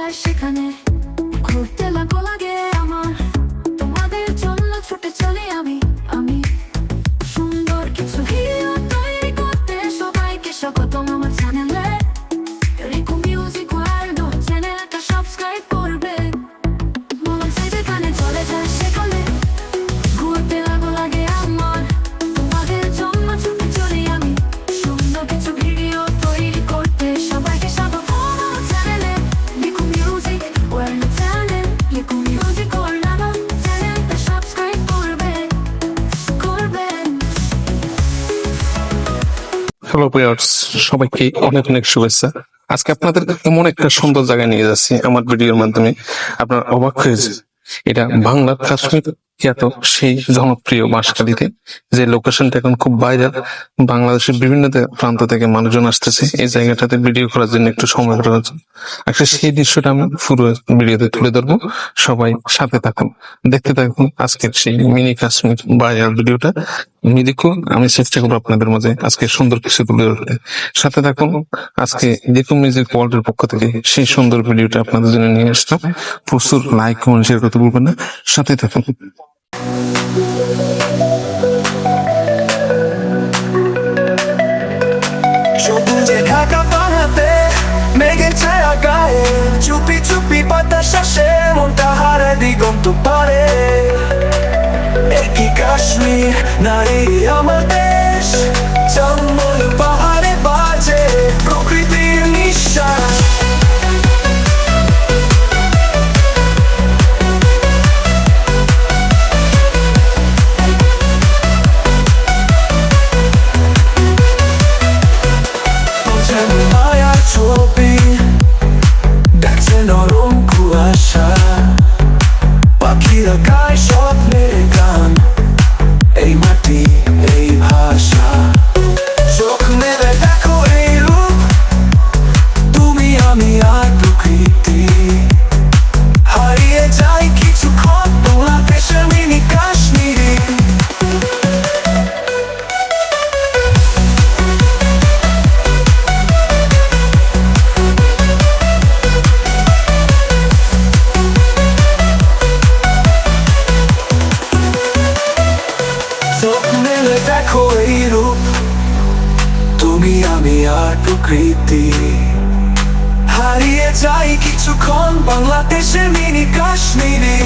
যায় সেখানে ঘুরতে লাগো লাগে হ্যালো প্রিয়ার্স সবাইকে অনেক অনেক শুভেচ্ছা। আজকে আপনাদের এমন একটা সুন্দর জায়গায় নিয়ে যাচ্ছি আমার ভিডিওর মাধ্যমে। আপনার অবাক হয়েছে এটা বাংলার কাশ্মীর, খ্যাত সেই জনপ্রিয় বাঁশখালীতে। যে লোকেশনটা এখন খুব ভাইরাল বাংলাদেশের বিভিন্ন প্রান্ত থেকে মানুষজন আসতেছে। এই জায়গাটাতে ভিডিও করার জন্য একটু সময় করা হচ্ছে আসলে সেই দৃশ্যটা আমি পুরো ভিডিওতে তুলে ধরবো। সবাই সাথে থাকুন। দেখতে থাকুন আজকের সেই মিনি কাশ্মীর ভাইরাল ভিডিওটা আমি দেখুন, আমি চেষ্টা করব আপনাদের মাঝে আজকে সুন্দর কিছু তুলে ধরতে সাথে থাকুন। আজকে দেখুন মিউজিক ওয়ার্ল্ডের পক্ষ থেকে সেই সুন্দর ভিডিওটা আপনাদের জন্য নিয়ে আসলাম। প্রচুর লাইক কমেন্ট শেয়ার করতে ভুলবেন না। সাথে থাকুন। চুপি চুপি বাতাস আসে মনটা হারে দিগন্ত পারে। নারী আমার দেশ জঙ্গল পাহাড়ে বাজে প্রকৃতির নিঃশ্বাস। যেন মায়ার মেলে দেখো এই রূপ তুমি আমি আর প্রকৃতি। হারিয়ে যাই কিছুক্ষণ বাংলাদেশে মিনি কাশ্মীরি।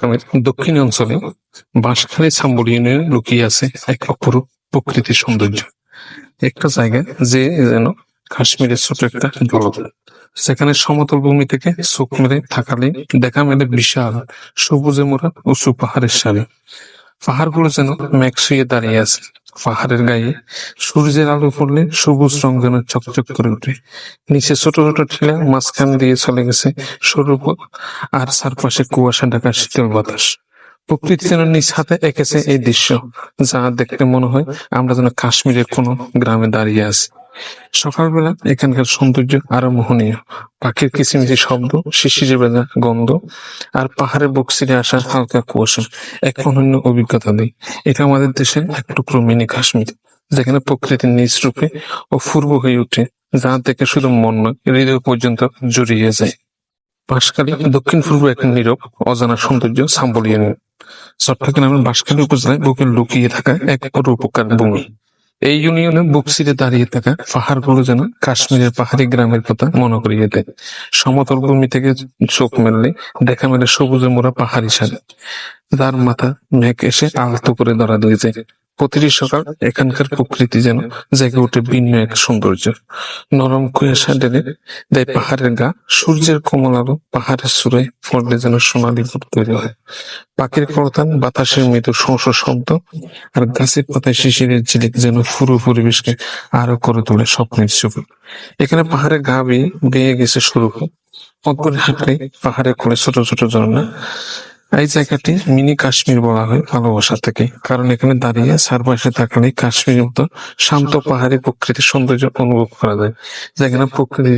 দেশ দক্ষিণ অঞ্চলে বাঁশখালী সাম্বর ইউনিয়নে লুকিয়ে আছে এক অপরূপ প্রকৃতির সৌন্দর্য। একটা জায়গা যে যেন কাশ্মীরের ছোট একটা জলদ সেখানে সমতল ভূমি থেকে চোখ মেরে থাকালে দেখা মেলে বিশাল সবুজে মোড়া উঁচু পাহাড়ের সারি। পাহাড়গুলো যেন ম্যাক্সুয়ে দাঁড়িয়ে আছে। পাহাড়ের গায়ে সূর্যের আলো পড়লে সবুজ রং যেন চকচক করে উঠে নিচে ছোট ছোট ঠেলা, মাঝখান দিয়ে চলে গেছে সরু আর চারপাশে কুয়াশা ঢাকা শীতল বাতাস। প্রকৃতি যেন নিজ হাতে এঁকেছে এই দৃশ্য, যা দেখতে মনে হয় আমরা যেন কাশ্মীরের কোনো গ্রামে দাঁড়িয়ে আছি। সকালবেলা এখানকার সৌন্দর্য আরও মোহনীয়। পাখির কিচিমিচি শব্দ শিশিরে বেজা গন্ধ, আর পাহাড়ের বুক ছিঁড়ে আসা হালকা কুয়াশা, এক অনন্য অভিজ্ঞতা দেয় এটা আমাদের দেশের এক টুকরো মিনি কাশ্মীর, যেখানে প্রকৃতির নিজ রূপে ও পূর্ব হয়ে ওঠে যা থেকে শুধু মন নয়, হৃদয় পর্যন্ত জড়িয়ে যায়। বাঁশখালী দক্ষিণ পূর্ব এক নীরব, অজানা সৌন্দর্য সাম্বলিয়ে সাম্বলিয়ান। চট্টগ্রামের বাঁশখালী উপজেলায় বুকে লুকিয়ে থাকা এক উপকার ভূমি। এই ইউনিয়নে বুকসিরে দাঁড়িয়ে থাকা পাহাড়গুলো যেন কাশ্মীরের পাহাড়ি গ্রামের কথা মনে করিয়ে দেয়। সমতল ভূমি থেকে চোখ মেললে দেখা মেলে সবুজে মোড়া পাহাড়ি সারি। যার মাথা মেঘ এসে আলতো করে ধরা দিয়েছে। প্রতিটি সকাল এখানকার প্রকৃতি যেন জেগে ওঠে ভিন্ন এক সৌন্দর্য। নরম কুয়াশা ঢেলে দেয় পাহাড়ের গা, সূর্যের কোমল আলো পাহাড়ের সুরে পড়লে যেন সোনালি ফুট তৈরি হয়। পাখির কলতান বাতাসের মৃদু শোষ শব্দ, আর গাছের পাতায় শিশিরের ঝিলিক যেন পুরো পরিবেশকে আরও করে তোলে স্বপ্নের ছবি। এখানে পাহাড়ে গা বেয়ে বেয়ে গেছে শুরু। করে হাঁটলে পাহাড়ে কোলে ছোট ছোট ঝর্ণা এই জায়গাটি মিনি কাশ্মীর বলা হয় ভালোবাসা থেকে কারণ এখানে দাঁড়িয়ে চারপাশে তাকালে কাশ্মীর মতো শান্ত পাহাড়ি প্রকৃতির সৌন্দর্য অনুভব করা যায়। যেখানে প্রকৃতি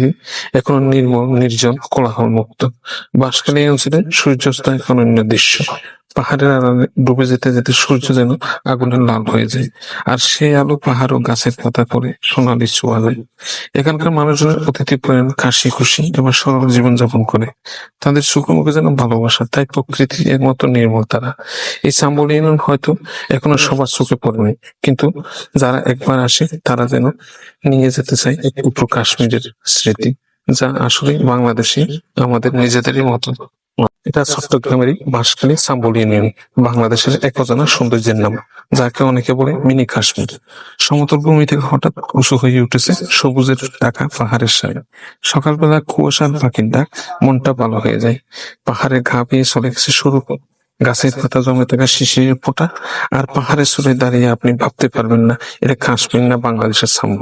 এখন নির্মল নির্জন কোলাহল মুক্ত বাসকালী অঞ্চলে সূর্যাস্ত এখন অন্য দৃশ্য। পাহাড়ের আড়ালে ডুবে যেতে যেতে সূর্য যেন আগুনের লাল হয়ে যায়। আর সেই আলো পাহাড় ও গাছের পাতা পরে সোনালি ছোঁয়া যায় এখানকার মানুষজনের অতিথি প্রেম কাশি খুশি এবং সরল জীবনযাপন করে। তাদের সুখে মুখে যেন ভালোবাসা, তাই প্রকৃতি একমাত্র নির্মল তারা। এই চাম্বলি হয়তো এখনও সবার চোখে পড়েনি কিন্তু যারা একবার আসে, তারা যেন নিয়ে যেতে চায় এক টুকরো কাশ্মীরের স্মৃতি, যা আসলে বাংলাদেশি আমাদের নিজেদেরই মতো। এটা চট্টগ্রামেরই বাঁশখালী চাম্বল ইউনিয়ন, বাংলাদেশের এক অজানা সৌন্দর্যের নাম, যাকে অনেকে বলে মিনি কাশ্মীর। সমতল ভূমি থেকে হঠাৎ উঁচু হয়ে উঠেছে সবুজের ঢাকা পাহাড়ের সাথে সকালবেলা কুয়াশার পাখির ডাক মনটা ভালো হয়ে যায়। পাহাড়ে ঘা পেয়ে চলে গেছে সরু। গাছের পাতা জমে থাকা শিশির ফোঁটা, আর পাহাড়ের সুরে দাঁড়িয়ে আপনি ভাবতে পারবেন না, এটা কাশ্মীর না বাংলাদেশের সাম্য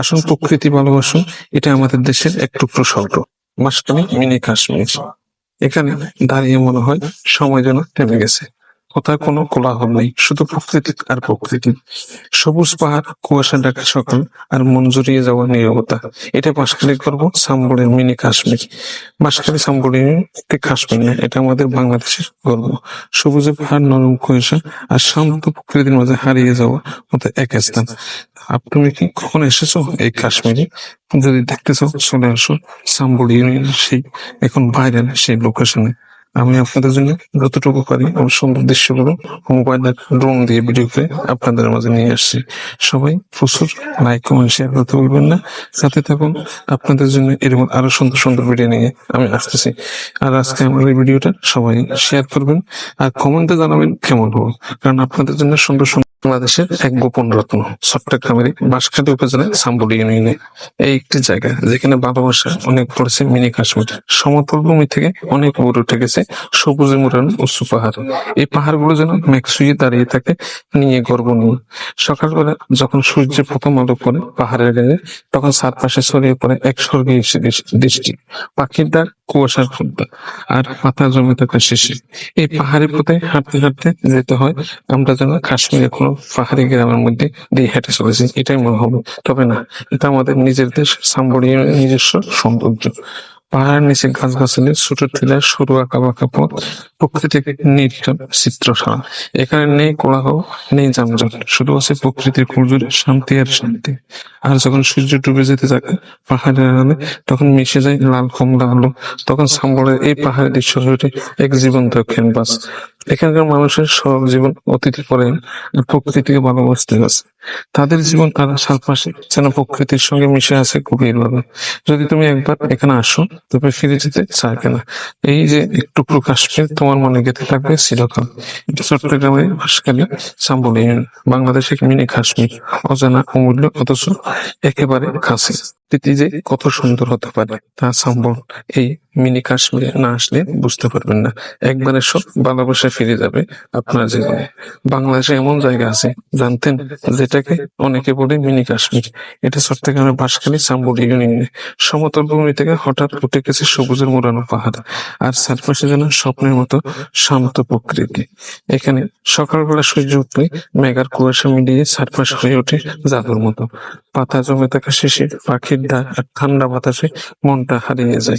আসুন প্রকৃতি ভালোবাসুন এটা আমাদের দেশের এক টুকরো স্বর্গ। মাসকানি মিনি কাশ্মীর। এখানে দাঁড়িয়ে মনে হয় সময় যেন থেমে গেছে। কোথাও কোনো কোলাহল নেই, শুধু প্রকৃতি আর প্রকৃতি। সবুজ পাহাড়, কুয়াশা, ঢাকা সকাল আর মন জড়িয়ে যাওয়া নীরবতা। এটা বাঁশখালী করব সাম্বলের মিনি কাশ্মীর। বাঁশখালী সাম্বলের একটি কাশ্মীর না, এটা আমাদের বাংলাদেশের গর্ব। সবুজে পাহাড়, নরম কুয়াশা আর শান্ত প্রকৃতির মাঝে হারিয়ে যাওয়া মতো এক স্থান। আপ, তুমি কি কখন এসেছ এই কাশ্মীরে? যদি দেখতে চাও, চলে আসো সাম্বল ইউনিয়নের সেই, এখন ভাইরাল সেই লোকেশনে আমি আপনাদের জন্য যতটুকু পারি আমার সুন্দর দৃশ্যগুলো মোবাইল ড্রোন দিয়ে ভিডিও করে আপনাদের মাঝে নিয়ে আসছি। সবাই প্রচুর লাইক কমেন্ট শেয়ার করতে বলবেন না। সাথে থাকুন, আপনাদের জন্য এরকম আরও সুন্দর সুন্দর ভিডিও নিয়ে আমি আসতেছি। আর আজকে আমার এই ভিডিওটা সবাই শেয়ার করবেন আর কমেন্টে জানাবেন কেমন হলো। কারণ আপনাদের জন্য সুন্দর সুন্দর বাংলাদেশের এক গোপন রত্ন চট্টগ্রামের বাঁশখালী উপজেলায় সাম্বুলি ইউনিয়নে। এই একটি জায়গা যেখানে ভালোবাসা অনেক পড়েছে মিনি কাশ্মীর। সমতল ভূমি থেকে অনেক উপরে উঠে গেছে সবুজে মোড়ানো উঁচু পাহাড়। এই পাহাড়গুলো যেন মেঘ শুয়ে দাঁড়িয়ে থাকে নিয়ে গর্ব নিয়ে। সকালবেলা যখন সূর্যের প্রথম আলো পড়ে পাহাড়ের গায়ে, তখন চারপাশে ছড়িয়ে পড়ে এক স্বর্গীয় দৃষ্টি পাখির ডাক কুয়াশার ফুলটা আর পাতা জমে থাকা শেষে এই পাহাড়ি পথে হাঁটতে হাঁটতে যেতে হয়, আমরা যেন কাশ্মীরের কোনো পাহাড়ি গ্রামের মধ্যে দিয়ে হেঁটে চলেছি। এটাই মনে হবে। তবে না, এটা আমাদের নিজের দেশ সাম্বরীয় নিজস্ব সৌন্দর্য। পাহাড়ের নিচে গাছ গাছালি ছোট টিলা, সরু আঁকা বাঁকা পথ নির্জন এখানে নেই কোলাহল, নেই যানজট, শুধু আছে প্রকৃতির শান্তি আর শান্তি। আর যখন সূর্য ডুবে যেতে থাকে পাহাড়ের তখন মিশে যায় লাল কমলা আলো। তখন সাম্বরের এই পাহাড়ের দৃশ্য হয়ে ওঠে এক জীবন্ত ক্যানভাস এখানকার মানুষের সরল জীবন অতিথি পরে প্রকৃতিকে ভালোবাসতে আছে। তাদের জীবন আর চারপাশে যেন প্রকৃতির সঙ্গে মিশে আছে গভীরভাবে। যদি তুমি একবার এখানে আসো, তবে ফিরে যেতে চাইবে না। এই যে একটু কাশ্মীর তোমার মনে গেঁথে থাকবে চিরকাল এটা চট্টগ্রামে হাসকালে সাম্বলিয়ান বাংলাদেশের মিনি কাশ্মীর অজানা অমূল্য অথচ একেবারে কাছে প্রকৃতি যে কত সুন্দর হতে পারে তা সম্ভব এই মিনি কাশ্মীরে না আসলে বুঝতে পারবেন না। একবারে সব ভালোবাসা ফিরে যাবে আপনার জীবনে। বাংলাদেশে এমন জায়গা আছে জানতেন? যেটাকে অনেকে বলে মিনি কাশ্মীর। এটা চট্টগ্রামের বাঁশখালী চাম্বুল ইউনিয়নে। সমতল ভূমি থেকে হঠাৎ উঠে গেছে সবুজের মোড়ানো পাহাড় আর চারপাশে যেন স্বপ্নের মতো শান্ত প্রকৃতি। এখানে সকালবেলা সূর্য উঠলে মেঘার কুয়াশা মিলিয়ে চারপাশ হয়ে ওঠে জাদুর মতো। পাতা জমে থাকা শেষে পাখির ডাক আর ঠান্ডা বাতাসে মনটা হারিয়ে যায়।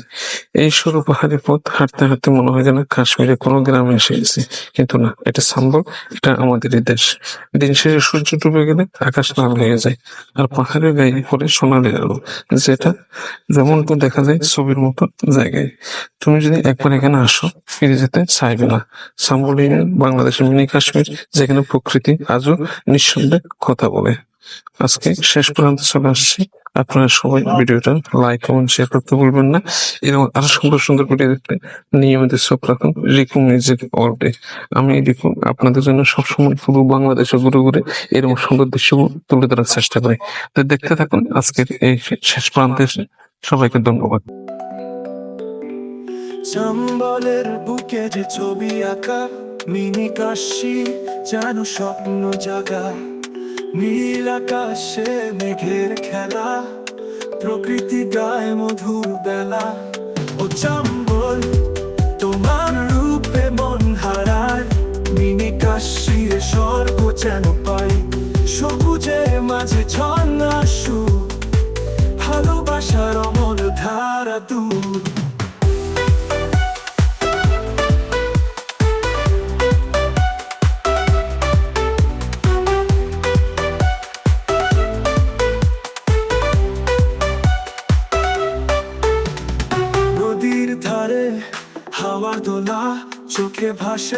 এই সরু পাহাড়ি পথ হাঁটতে হাঁটতে মনে হয় যেন কাশ্মীরে কোনো গ্রামে এসে গেছি। কিন্তু না, এটা সম্ভব, এটা আমাদেরই দেশ। দিন শেষে সূর্য ডুবে গেলে আকাশ লাল হয়ে যায় আর পাহাড়ের গায়ে পড়ে সোনালি আলো। যেটা যেমনটা দেখা যায় ছবির মতো জায়গায়। তুমি যদি একবার এখানে আসো, ফিরে যেতে চাইবে না। সাম্বল বাংলাদেশের মিনি কাশ্মীর, যেখানে প্রকৃতি আজও নিঃসন্দেহে কথা বলে। আজকে শেষ পর্যন্ত চলে আসছি। আপনারা সবাই ভিডিওটা লাইক কমেন্ট শেয়ার করতে ভুলবেন না এরকম আরও সুন্দর সুন্দর ভিডিও দেখতে নিয়মিত চোখ রাখুন রিকু মিউজিক অলডে আমি রিকু আপনাদের জন্য সবসময় পুরো বাংলাদেশে ঘুরে ঘুরে এরকম সুন্দর দৃশ্য তুলে ধরার চেষ্টা করি। তো দেখতে থাকুন আজকের এই শেষ প্রান্তে এসে সবাইকে ধন্যবাদ। চম্বলের বুকে যে ছবি আঁকা, মিনি কাশি যেন স্বপ্ন জাগা। নীল আকাশে মেঘের খেলা, প্রকৃতি গায়ে মধুর বেলা। ও চম্বল, তোমার রূপে মন হারায়, মিনি কাশ্মীর স্বর্গ যেন পাই। সবুজের মাঝে ঝর্ণা সুর ভালোবাসার অমল ধারা দূর। চোখে ভাসে